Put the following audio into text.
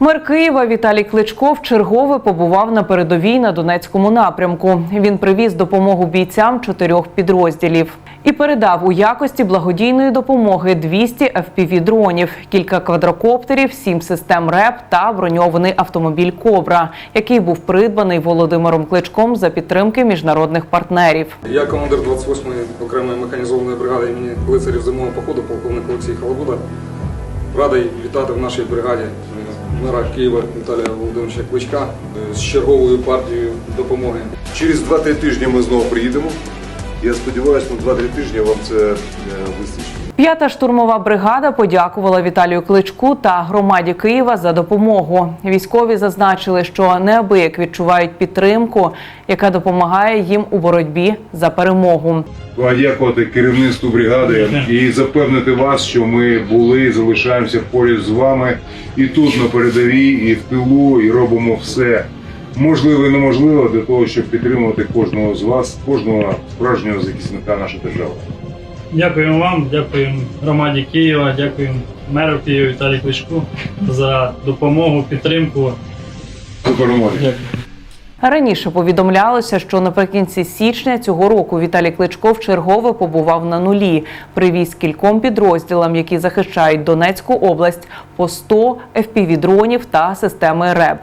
Мер Києва Віталій Кличко вчергове побував на передовій на Донецькому напрямку. Він привіз допомогу бійцям чотирьох підрозділів і передав у якості благодійної допомоги 200 FPV-дронів, кілька квадрокоптерів, сім систем РЕП та броньований автомобіль Кобра, який був придбаний Володимиром Кличком за підтримки міжнародних партнерів. Я командир 28-ї окремої механізованої бригади імені лицарів зимового походу, полковник Олексій Халабуда. Радий вітати в нашій бригаді мера Києва Віталія Володимировича Кличка е, з черговою партією допомоги. Через 2-3 тижні ми знову приїдемо. Я сподіваюся, на 2-3 тижні вам це е, вистачить. П'ята штурмова бригада подякувала Віталію Кличку та громаді Києва за допомогу. Військові зазначили, що неабияк відчувають підтримку, яка допомагає їм у боротьбі за перемогу. подякувати керівництву бригади і запевнити вас, що ми були, і залишаємося поряд з вами і тут на передовій, і в тилу, і робимо все можливе і неможливе для того, щоб підтримувати кожного з вас, кожного справжнього захисника нашої держави. Дякуємо вам, дякуємо громаді Києва, дякуємо меру Києва Віталію Кличку за допомогу, підтримку. До перемоги! Раніше повідомлялося, що наприкінці січня цього року Віталій Кличко вчергове побував на нулі. Привіз кільком підрозділам, які захищають Донецьку область, по 100 FPV-дронів та системи РЕБ.